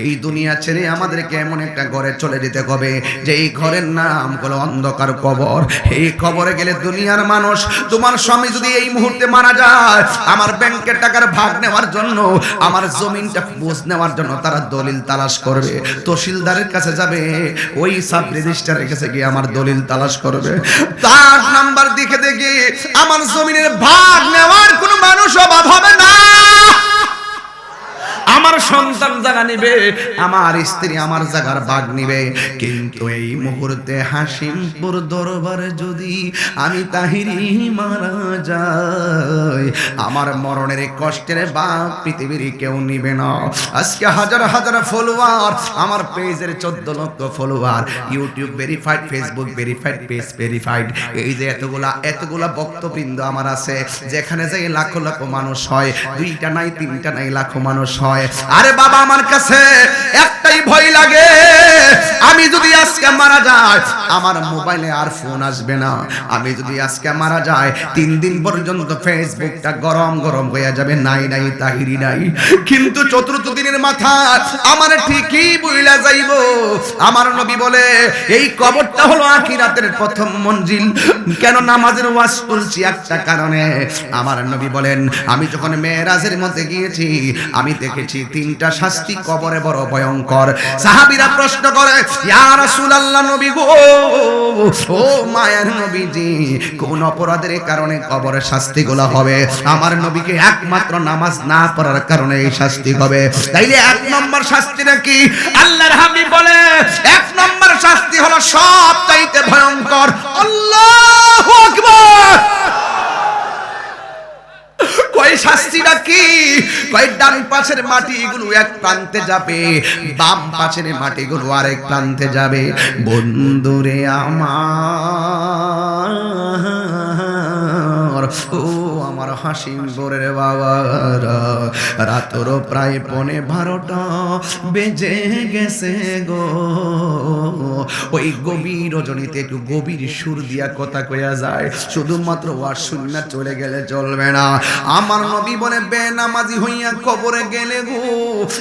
এই দুনিয়া ছেড়ে আমাদেরকে এমন একটা ঘরে চলে যেতে হবে যে এই ঘরের নাম হলো অন্ধকার কবর। এই কবরে গেলে দুনিয়ার মানুষ, তোমার স্বামী যদি এই মুহূর্তে মারা যায়, আমার ব্যাংকের টাকার ভাগ নেওয়ার জন্য, আমার জমিনটা বুঝ নেওয়ার জন্য তারা দলিল তালাশ করবে। তহসিলদারের কাছে যাবে, ওই সাব রেজিস্টারের কাছে গিয়ে আমার দলিল তালাশ করবে। তার নাম্বার দেখে দেখে আমার জমিনের ভাগ নেওয়ার কোনো মানুষ অভাব হবে না। আমার সন্তান জায়গা নিবে, আমার স্ত্রী আমার জায়গার ভাগ নিবে। কিন্তু এই মুহূর্তে হাসিমপুর দরবারে যদি আমি তাহিরি মারা যাই, আমার মরণের কষ্টের বাঘ পৃথিবীর কেউ নিবে না। আজকে হাজার হাজার ফলোয়ার আমার পেজের চোদ্দ লক্ষ follower YouTube verified Facebook verified page verified এই যে এতগুলা এতগুলা বক্তবৃন্দ আমার আছে, যেখানে যাই লাখো লাখো মানুষ হয়, দুইটা নাই, তিনটা নাই, লাখো মানুষ হয়। আরে বাবা আমার কাছে একটাই ভয় লাগে। আমি যদি আজকে মারা যাই, আমার মোবাইলে আর ফোন আসবে না। আমি যদি আজকে মারা যাই, তিন দিন পর্যন্ত ফেসবুকটা গরম গরম হয়ে যাবে। নাই নাই, তাহিরি নাই। কিন্তু চতুর্থ দিনের মাথা আমার ঠিকই বইলা যাইব। আমার নবী বলে, এই কবরটা হলো আখিরাতের প্রথম মঞ্জিল। কেন নামাজের ওয়াজ করছি একটা কারণে? আমার নবী বলেন, আমি যখন মেয়েরাজের মধ্যে গিয়েছি, আমি দেখেছি তিনটা শাস্তি কবরে বড় ভয়ঙ্কর। সাহাবীরা প্রশ্ন করে, ইয়া রাসূলুল্লাহ নবী গো, ও মায়ের নবীজি, কোন অপরাধের কারণে কবরে শাস্তিগুলো হবে? আমার নবীকে একমাত্র নামাজ না পড়ার কারণে এই শাস্তি হবে। তাইলে এক নম্বর শাস্তি নাকি? আল্লাহর হাবিব বলে, এক নম্বর শাস্তি হলো সব চাইতে ভয়ঙ্কর। আল্লাহু আকবার কয় শাস্তিটা কি কয় ডান পাশের মাটি মাটিগুলো এক প্রান্তে যাবে, বাম পাশের মাটিগুলো আরেক প্রান্তে যাবে। বন্ধুরে আমার ও আমার হাসিম বোরের বাবা রাতর প্রায় পনে বারোটা বেজে গেছে গো। ওই গভীর রজনীতে একটু গভীর সুর দিয়া কথা কয়া যায়। শুধুমাত্র ওয়ার শূন্য চলে গেলে চলবে না। আমার নবী বলে, বেনামাজি হইয়া কবরে গেলে গো।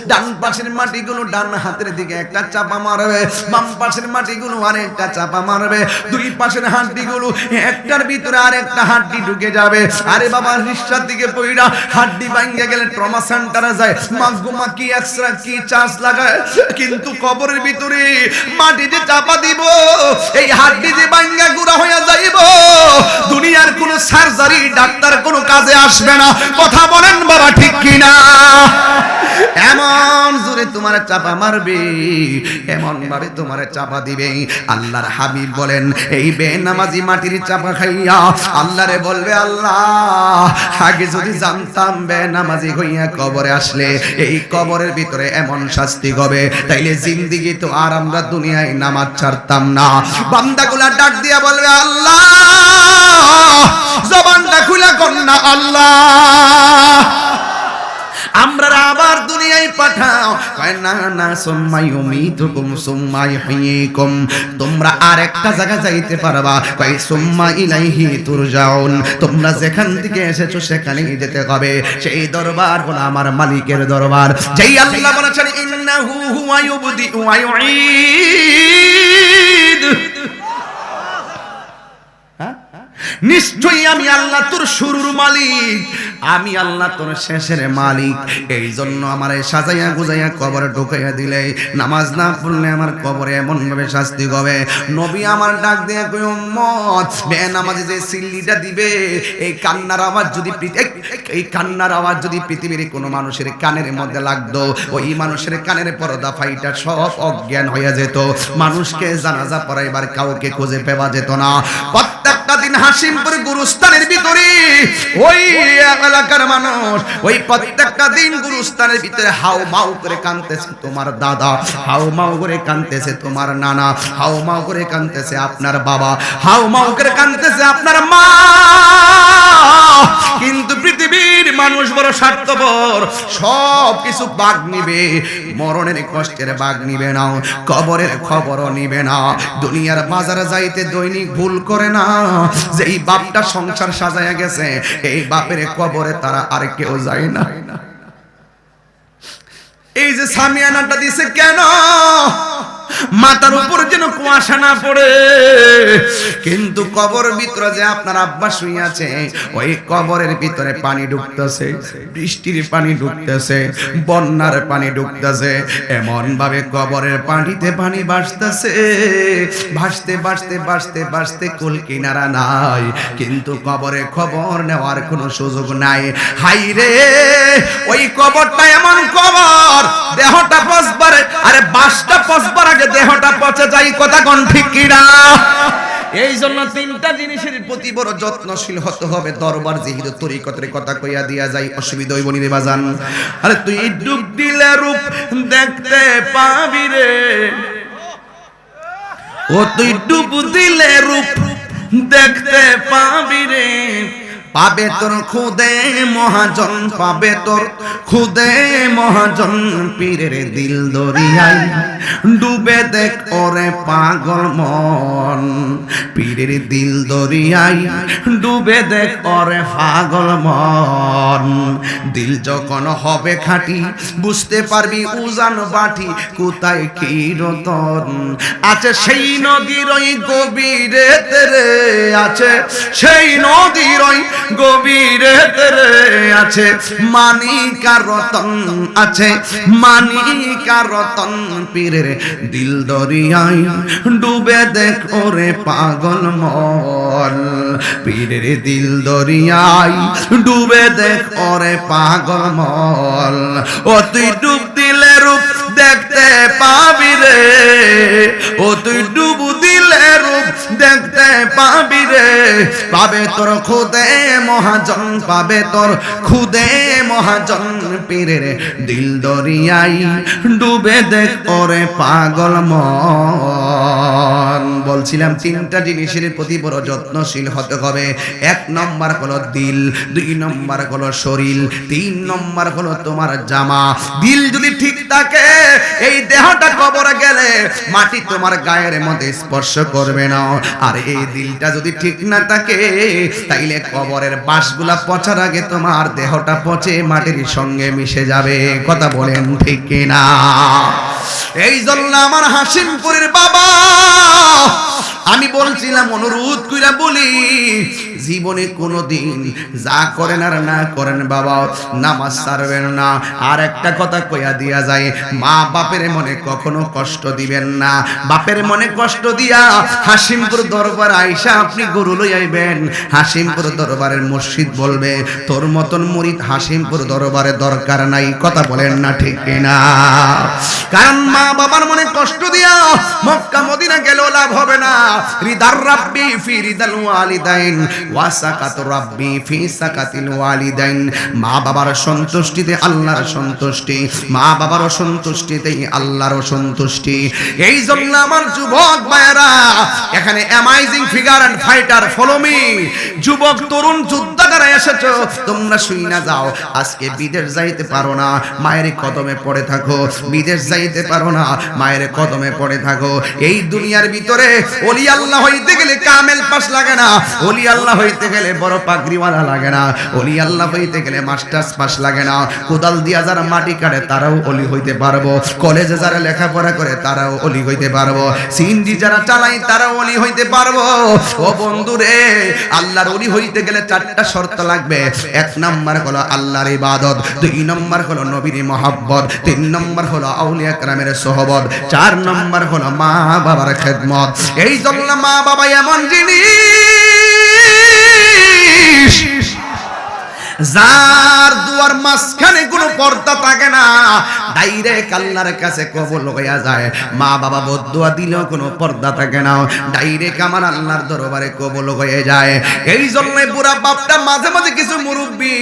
ডান পাশের মাটিগুলো ডান হাতের দিকে একটা চাপা মারবে, বাম পাশের মাটিগুলো আরেকটা চাপা মারবে। দুই পাশের হাড্ডিগুলো একটার ভিতরে আরেকটা হাড্ডি ঢুকে যাবে। আরে বাবা রিক্সার দিকে পইরা হাড্ডি ভাঙ্গে গেলে ট্রমা সেন্টারে যায়। মাগুমা কি এক্সরা কি চার্জ লাগায়? কিন্তু কবরের ভিতরে মাটি যে চাপা দিব, এই হাড্ডি যে ভাঙ্গা গুড়া হয়ে যাইব, দুনিয়ার কোনো সার্জারি ডাক্তার কোনো কাজে আসবে না। কথা বলেন বাবা, ঠিক কিনা? এমন জোরে তোমার চাপা মারবে, এমন ভাবে তোমার চাপা দিবে। আল্লাহর হাবিব বলেন, এই বেনামাজি মাটির চাপা খাইয়া আল্লাহরে বলবে, আল্লাহ, আগে যদি জানতাম বেনামাজি হইয়া কবরে আসলে, এই কবরের ভিতরে এমন শাস্তি হবে। তাইলে জিন্দিগি তো আর আমরা দুনিয়ায় নামাজ ছাড়তাম না। বান্দাগুলা ডাক দিয়া বলবে, আল্লাহ, জবানটা খুলা কন্যা আল্লাহ। আমরা আবার দুনিয়ায় পাঠাও। কয়, না না, সুম্মাই উমিতুকুম, সুম্মাই হুইকুম তোমরা আরেকটা জায়গা যাইতে পারবা। কয় সুম্মা ইলাইহি তুরজাউন। তোমরা যেখান থেকে এসেছ সেখানেই যেতে হবে। সেই দরবার হলো আমার মালিকের দরবার। যেই আল্লাহ বলেছেন, ইন্নাহু হুয়া ইউবদি ওয়া ইউঈদ। নিশ্চয়ই আমি আল্লাহ তোর শুরুর মালিক। আমি আল্লাহ তোর শেষের মালিক। এই জন্য আমারে সাজাইয়া গুজাইয়া কবরে ঢুকাইয়া দিলে নামাজ না পড়লে আমার কবরে এমন ভাবে শাস্তি হবে। নবী আমার ডাক দিয়ে কই উম্মত বে নামাজে যে সিল্লিটা দিবে, এই কান্নার আওয়াজ যদি এই- কান্নার আওয়াজ যদি পৃথিবীর কোনো মানুষের কানের মধ্যে লাগতো, ওই মানুষের কানের পর্দা ফাইটা সব অজ্ঞান হয়ে যেত। মানুষকে জানাজা পড়াইবার কাউকে খুঁজে পাওয়া যেত না। প্রত্যেকটা হাসিমপুর গুরুস্থানের ভিতরে। ওই এলাকার মানুষ, ওই প্রত্যেকটা দিন গুরুস্থানের ভিতরে হাউ মাউ করে তোমার দাদা, হাউ মাউ করে তোমার নানা, হাউ মাউ করে আপনার বাবা, হাউ মাউ করে কানতেছে আপনার মা। কিন্তু পৃথিবীর মানুষ বড় স্বার্থপর, সব কিছু বাঘ নিবে, মরণের কষ্টের বাঘ নিবে না, কবরের খবরও নিবে না, দুনিয়ার বাজারে যাইতে দৈনিক ভুল করে না। যে এই বাপটা সংসার সাজায়া গেছে, এই বাপের কবরে তারা আর কেউ যায় না। এই যে সামিয়ানাটা দিছে, কেন? মাথার উপর যেন কুয়াশা না পড়ে। কিন্তু কবর ভিতরে যে আপনার আব্বা শুয়ে আছে ওই কবরের ভিতরে পানি ঢুকতেছে, বৃষ্টির পানি ঢুকতেছে, বন্যার পানি ঢুকতেছে। এমন ভাবে কবরের পানিতে পানি ভাসতেছে। ভাসতে ভাসতে ভাসতে ভাসতে কুল কিনারা নাই। কিন্তু কবরে খবর নেওয়ার কোনো সুযোগ নাই। হাই রে, ওই কবরটা এমন কবর, দেহটা পচবার, আরে বাসটা পচবার আগে দেহটা পচে যাই কথা কোন ঠিক কিনা? এই জন্য তিনটা জিনিসের প্রতি বড় যত্নশীল হতে হবে। দরবার যেহেতু তরিকতের কথা কইয়া দিয়া যাই অসুবিধা হইব নিরে বাজান। আরে তুই ডুব দিলে রূপ দেখতে পাবি রে। ও তুই ডুব দিলে রূপ দেখতে পাবি রে। পাবে তোর খুদে মহাজন, পাবে তোর খুদে মহাজন পীরের দিল দরিয়াই ডুবে দেখ ওরে পাগল মন, পীরের দিল দরিয়াই ডুবে দেখ ওরে পাগল মন, দিল যখন হবে খাঁটি, বুঝতে পারবি উজান বাটি কোথায় কি রতন আছে সেই নদীর ওই গভীরে তেরে আছে সেই নদীর ওই গভীরে আছে, মানিকা রতন আছে, মানিকা রতন পীরের দিল দরিয়াই ডুবে দেখ ওরে পাগল মল। পীরের দিল দরিয়াই ডুবে দেখ ওরে পাগল মল। ও তুই ডুব দিলে রূপ দেখতে পাবি রে ও তুই ডুব দিলে রূপ দেখতে পাবি রে। পাবে তোর খুদে মহাজন, পাবে তোর খুদে মহাজন পীরের দিল দরিয়াই ডুবে দেখ ওরে পাগল মন। বলছিলাম, তিনটা জিনিসের প্রতি বড় যত্নশীল হতে হবে। এক নম্বর হলো দিল, দুই নম্বর হলো শরীর, তিন নম্বর হলো তোমার জামা। দিল যদি ঠিক থাকে, এই দেহটা কবরে গেলে মাটি তোমার গায়ের মধ্যে স্পর্শ করবে না। আর এই দিলটা যদি ঠিক না থাকে, তাইলে কবরের বাসগুলা পচার আগে তোমার দেহটা পচে মাটির সঙ্গে মিশে যাবে। কথা বলেন ঠিক না এই জন্য আমার হাসিমপুরের বাবা আমি বলছিলাম, অনুরোধ কইরা বলি, জীবনে কোনো দিন যা করেন আর না করেন বাবা, নামাজ ছাড়বেন না। আর একটা কথা কইয়া দিয়া যায়, মা বাপের মনে কখনো কষ্ট দিবেন না। বাপের মনে কষ্ট দিয়া হাসিমপুর দরবার আইসা আপনি গরু লই আইবেন। হাসিমপুর দরবারের মসজিদ বলবে, তোর মতন মুরিদ হাসিমপুর দরবারে দরকার নাই। কথা বলেন না ঠিক না কারণ মা বাবার মনে কষ্ট দিয়া মক্কা, মদিনা গেলেও লাভ হবে না। রিদার রাব্বি ফি রিদাল ওয়ালিদাইন, ওয়াসাকাত রাব্বি ফি সাকাতিল ওয়ালিদাইন। মা বাবার সন্তুষ্টিতে আল্লাহর সন্তুষ্টি, মা বাবার সন্তুষ্টিতেই আল্লাহর সন্তুষ্টি। এই জন্য আমার যুবক এখানে amazing figure and fighter follow me যুবক, তরুণ এসেছ, তোমরা শুই না যাও। আজকে বিদেশ যাইতে পারো না, মায়ের কদমে পড়ে থাকো। বিদেশ যাইতে পারো না, মায়ের কদমে পড়ে থাকো। এই দুনিয়ার ভিতরে ওলি আল্লাহ হইতে গেলে কামেল পাস লাগে না। ওলি আল্লাহ হইতে গেলে বড় পাগড়িওয়ালা লাগে না। ওলি আল্লাহ হইতে গেলে মাস্টার্স পাস লাগে না। কোদাল দিয়া যারা মাটি কাটে, তারাও ওলি হইতে পারব। কলেজে যারা লেখাপড়া করে, তারাও ওলি হইতে পারব। সিনজি যারা চালাই তারাও ওলি হইতে পারব। ও বন্ধু রে আল্লাহর ওলি হইতে গেলে চারটা শর্ত লাগবে। এক নাম্বার হলো আল্লাহর ইবাদত, দুই নম্বর হলো নবীর মহাব্বত, তিন নম্বর হলো আউলিয়া কারামের সোহবত, চার নম্বর হলো মা বাবার খেদমত। এই জন্য মা বাবা এমন জিনিস যার দুয়ার মাঝখানে কোনো পর্দা থাকে না ডাইরেক্ট আল্লাহর কাছে কবল হইয়া যায়। মা বাবা বদুয়া দিলেও কোনো পর্দা থাকে না ডাইরেক্ট আমার আল্লাহর দরবারে কবল হয়ে যায়। এই বুড়া বাপটা মাঝে মাঝে কিছু মুরব্বী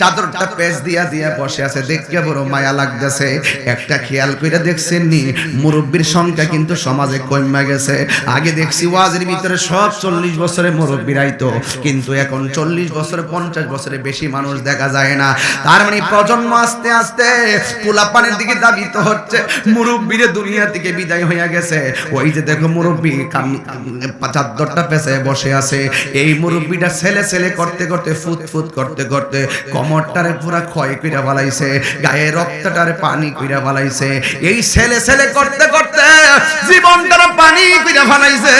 চাদরটা পেজ দিয়া দিয়া বসে আছে। বড় মায়া লাগতেছে। একটা খেয়াল কইরা দেখছেন নি মুরব্বীর সংখ্যা কিন্তু সমাজে কমে গেছে। আগে দেখছি ওয়াজের ভিতরে সব চল্লিশ বছরের মুরব্বীর আইতো কিন্তু এখন চল্লিশ বছরে, পঞ্চাশ বছরের বেশি মানুষ দেখা যায় না। তার মানে প্রজন্ম আস্তে আস্তে পোলাপানের দিকে দাবিত হচ্ছে। মুরব্বীরে দুনিয়া থেকে বিদায় হয়ে গেছে। ওই যে দেখো মুরব্বী চাদরটা পেছে বসে আছে। এই মুরব্বীটা ছেলে ছেলে করতে করতে, ফুত ফুত করতে করতে কমরটারে পুরা ক্ষয় কইরা বালাইছে গায়ে রক্তটারে পানি কইরা বালাইছে এই ছেলে ছেলে করতে করতে জীবনটারে পানি কইরা বালাইছে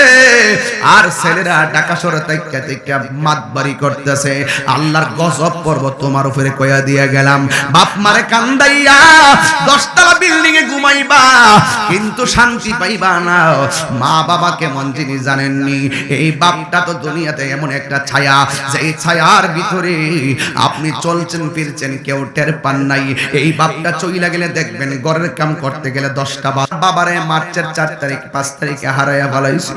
আর ছেলেরা ঢাকা শহরে তাইকা তাইকা মাতবাড়ি করতেছে। আল্লাহর গজব পর্ব তোমার উপরে কয়া দিয়া গেলাম। বাপ মারে কান্দাইয়া ঘুমাইবা কিন্তু শান্তি পাইবা না। মা বাবা কেমন জিনিস জানেননি। এই বাপটা তো দুনিয়াতে এমন একটা ছায়া যে ছায়ার ভিতরে আপনি চলছেন, ফিরছেন, কেউ টের পান নাই। এই বাপটা চইলা গেলে দেখবেন ঘরের কাম করতে গেলে দশটা বার বাবারে, মার্চের চার তারিখ, পাঁচ তারিখে হারাইয়া ফেলাইছি।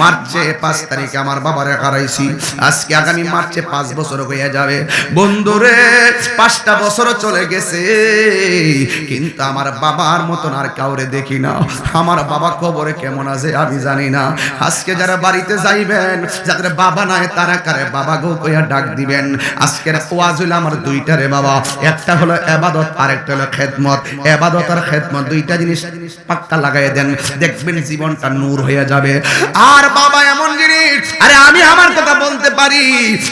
মার্চে পাঁচ তারিখে আমার বাবারে হারাইছি। আজকে আগামী মার্চে পাঁচ বছর হয়ে যাবে। বন্ধুরে, পাঁচটা বছর চলে গেছে। কিন্তু আমার বাবার মতন আর কাউরে দেখি না। আমার বাবা কবরে কেমন আছে আমি জানি না। আজকে যারা বাড়িতে যাইবেন, যাদের বাবা নাই, তারা কারে বাবা গো কইয়া ডাক দিবেন? আজকের ওয়াজ হইল আমার দুইটা রে বাবা। একটা হলো এবাদত আর একটা হলো খেদমত। এবাদত আর খেদমত দুইটা জিনিস পাক্কা লাগাই দেন। দেখবেন জীবনটা নূর হয়ে যাবে। আর বাবা এমন জিনিস, আরে আমি আমার কথা বলতে পারি।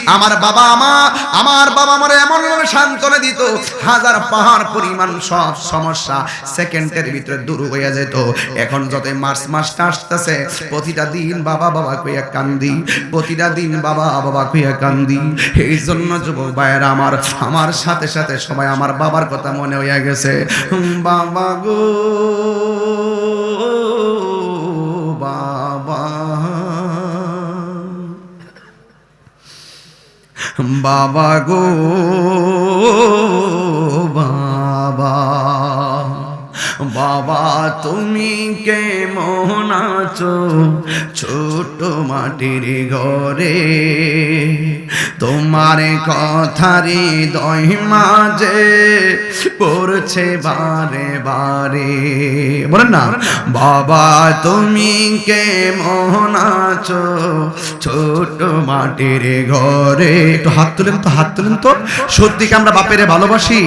আমার বাবা আমার আমার বাবা আমার এমন ভাবে সান্ত্বনা দিত। হাজার পাহাড় পরিমাণ সব সমস্যা সেকেন্ডের ভিতরে দূর হয়ে যেত। এখন যত মার্চ মাসটা আসতেছে, প্রতিটা দিন বাবা বাবা কইয়া কান্দি, প্রতিটা দিন বাবা বাবা কইয়া কান্দি। এই জন্য যুবক ভাইয়েরা, আমার আমার সাথে সাথে সবাই আমার বাবার কথা মনে হয়ে গেছে। বাবা গো, বাবা। বাবা গো। বাবা, তুমি কে মোহন আছো? ছোট মাটির ঘরে তোমার কথারি দই মাঝে পড়ছে বারে বারে। বলেন না, বাবা, তুমি কে মোহন আছো? ছোট মাটির ঘরে একটু হাত তুলেন তো, হাত তুলেন তো। সত্যি কি আমরা বাপের ভালোবাসি।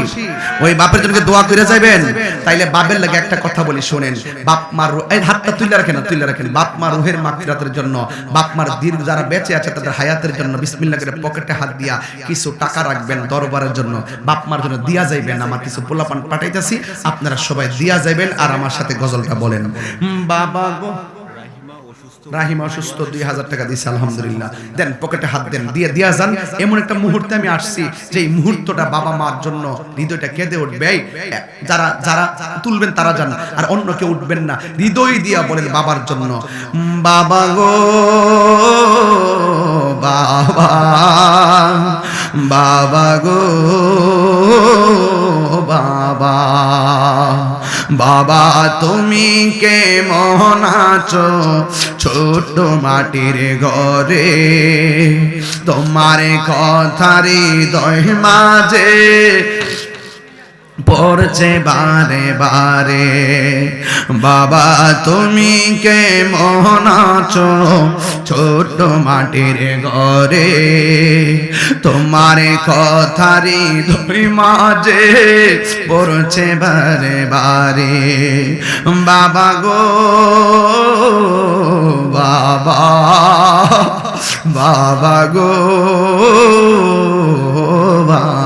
ওই বাপের জন্য দোয়া করে যাবেন তাইলে বাপের লাগে একটা কথা বলি, শোনেন। বাপ মার এই হাতটা তুলে রাখেন তুলে রাখেন। বাপ মা রুহের মাগফিরাতের জন্য, বাপ মার দীর্ঘ যারা বেঁচে আছে তাদের হায়াতের জন্য বিসমিল্লাহ করে পকেটে হাত দিয়া কিছু টাকা রাখবেন দরবারের জন্য। বাপ মার জন্য দিয়া যাইবেন, আমার কিছু পোলাপান পাঠাইতেছি, আপনারা সবাই দিয়া যাইবেন আর আমার সাথে গজলটা বলেন। বাবা গো। রাহিমা অসুস্থ, দুই হাজার টাকা দিছে, আলহামদুলিল্লাহ। দেন পকেটে হাত দেন, দিয়ে দিয়া যান। এমন একটা মুহূর্তে আমি আসছি যে এই মুহূর্তটা বাবা মার জন্য হৃদয়টা কেঁদে উঠবে। যারা যারা তুলবেন তারা যান, আর অন্য কেউ উঠবেন না। হৃদয় দিয়া বলেন বাবার জন্য, বাবা গো, বাবা বাবা গো, বাবা। বাবা তুমি কে আছো? ছোট মাটির ঘরে তোমার কথারি দয় মাঝে পড়ছে বারে বারে। বাবা, তুমি কে মোহন আছো? ছোট মাটির ঘরে। তোমার কথারি ধরি মাঝে পড়ছে বারে বারে। বাবা গো, বাবা বাবা গো, বাবা।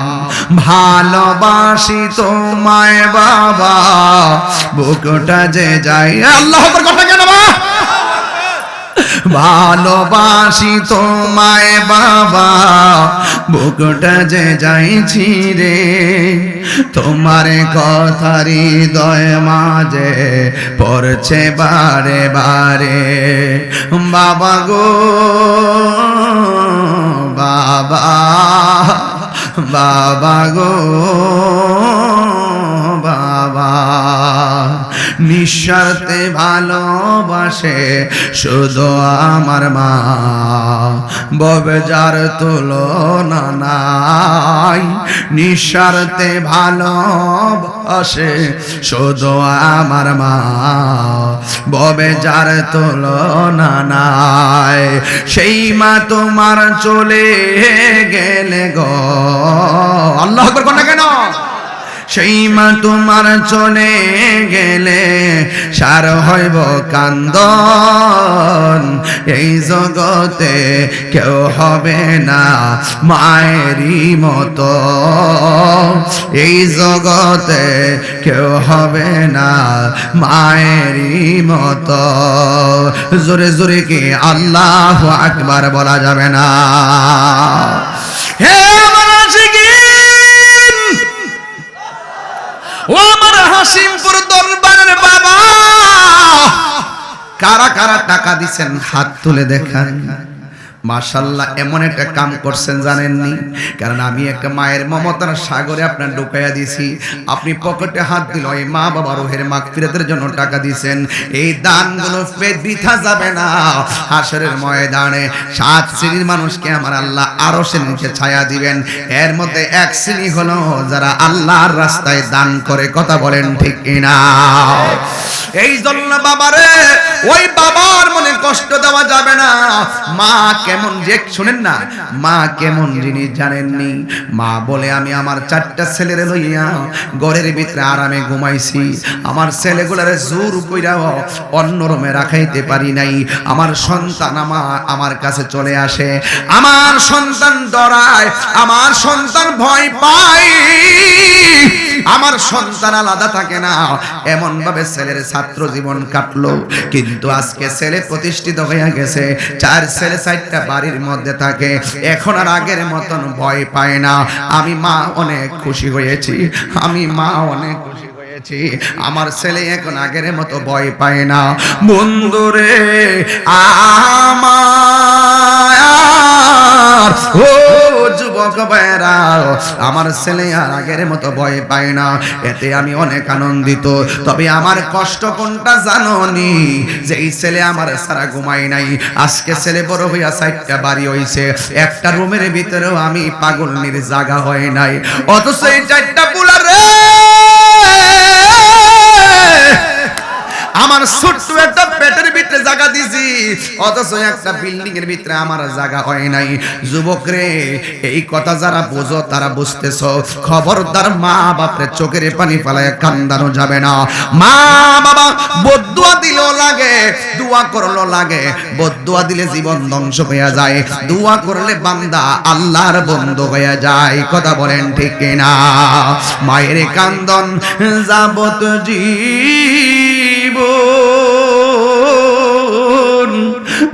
ভালোবাসি তোমায় বাবা, বুকটা যে যাই আল্লাহ কথা কেন বা ভালোবাসি তোমায় বাবা, বুকটা যে যাইছি রে। তোমার কথারি দয় মাঝে পড়ছে বারে বারে। বাবা গো, বাবা। বাবা গো। বাবা। নিঃস্বার্থে ভালোবাসে শুধু আমার মা। ববে যার তুলনা নাই। নিঃস্বার্থে ভালোবাসে শুধু আমার মা। ববে যার তুলনা নাই। সেই মা তোমার চলে গেলে গো। আল্লাহ কোন না কেন? সেই মা তোমার চলে গেলে সার হইব কান্দন। এই জগতে কেউ হবে না মায়েরই মতো। এই জগতে কেউ হবে না মায়েরই মতো। জোরে জোরে কি আল্লাহ আকবার বলা যাবে না? হে কারা টাকা দিছেন, হাত তুলে দেখান। মাশাল্লাহ, এমন একটা কাম করছেন জানেননি? কারণ আমি একটা মায়ের মমতার সাগরে আপনার ঢুকাইয়া দিছি আপনি পকেটে হাত দিল, এই মা বাবা রোহের মা মাগফিরাতের জন্য টাকা দিছেন। এই দানগুলো বৃথা যাবে না। হাসরের ময়দানে সাত শ্রেণির মানুষকে আমার আল্লাহ আরও শ্রেণীকে ছায়া দিবেন। এর মধ্যে এক শ্রেণি হলো যারা আল্লাহর রাস্তায় দান করে, কথা বলেন ঠিক কিনা? এই জন্য বাবারে, ওই বাবার মনে কষ্ট দেওয়া যাবে না। মা কেমন যে, শুনেন না, মা কেমন জিনিস জানেননি? মা বলে, আমি আমার চারটা ছেলেরে লইয়া ঘরের ভিতরে আরামে ঘুমাইছি। আমার ছেলেগুলারে জোর কইরা অন্য রুমে রাখাইতে পারি নাই। আমার সন্তান আমার আমার কাছে চলে আসে। আমার সন্তান ডরায়, আমার সন্তান ভয় পায়। আমার সন্তান আলাদা থাকে না। এমন ভাবে ছেলের ছাত্র জীবন কাটলো। কিন্তু আজকে ছেলে প্রতিষ্ঠিত হয়ে গেছে। চার ছেলে চারটা বাড়ির মধ্যে থাকে। এখন আর আগের মতন ভয় পায় না। আমি মা অনেক খুশি হয়েছি। আমি মা অনেক খুশি হয়েছি। আমার ছেলে এখন আগের মতো ভয় পায় না। বন্ধুরে, আমার ও যুবক ভাইরা আমার ছেলে আর আগের মতো ভয় পায় না। এতে আমি অনেক আনন্দিত। তবে আমার কষ্ট কোনটা জাননি? যে এই ছেলে আমার সারা ঘুমাই নাই। আজকে ছেলে বড় হইয়া সাইডটা বাড়ি হইছে। একটা রুমের ভিতরেও আমি পাগল নির জায়গা হয় নাই। অথচ এই চারটা পুলার আমার ছোট্ট একটা পেটের ভিতরে জায়গা দিছি অথচ একটা বিল্ডিং এর ভিতরে আমার জায়গা হয় নাই। যুবক রে এই কথা যারা বোঝো, তারা বুঝতেছ, খবরদার মা বাপরে চোখের পানি ফালায় কান্দানো যাবে না। মা বাবা, বদুয়া দিলেও লাগে, দোয়া করল লাগে। বদুয়া দিলে জীবন ধ্বংস হয়ে যায়। দোয়া করলে বান্দা আল্লাহর বন্ধ হয়ে যায়। কথা বলেন ঠিক না মায়ের কান্দন যাবত জীব।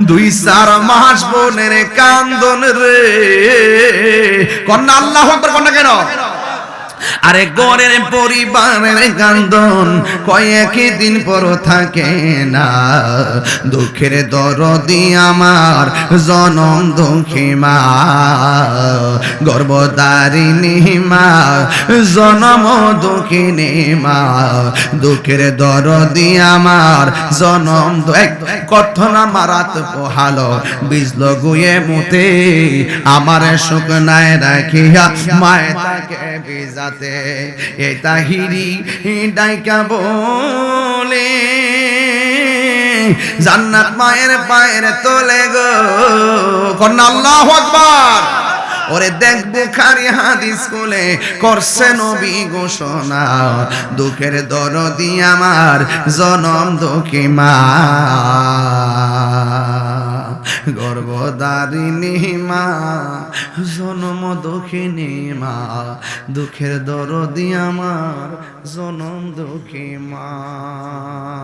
দুই চার মাস বোনের কান্দন রে। কন্যা আল্লাহ কন্যা কেন? আরে গরের পরিবারের কান্দন কয়েক দিন পর থাকে না। দুঃখের দরদি আমার, জনম দুঃখী মা। গর্ভদারিণী মা, জনম দুঃখিনী মা। দুঃখের দরদি আমার, জনম কথন মারাত পোহালো বিজল গুয়ে মুতে। আমার শুকনায় রাখিয়া মায় তাকে বিজাতে এ তাহিরি ডাইকা বলে, জান্নাত মায়ের পায়ের তোলে গো, কন্যা আল্লাহু আকবার। ওরে দেখ বুখারি হাদিস কোলে করছে নবী ঘোষণা, দুঃখের দরদি আমার, জনম দুঃখী মা। গর্ভদারিণী মা জনম দুঃখিনী মা দুঃখের দরদি আমার জনম দুঃখী মা।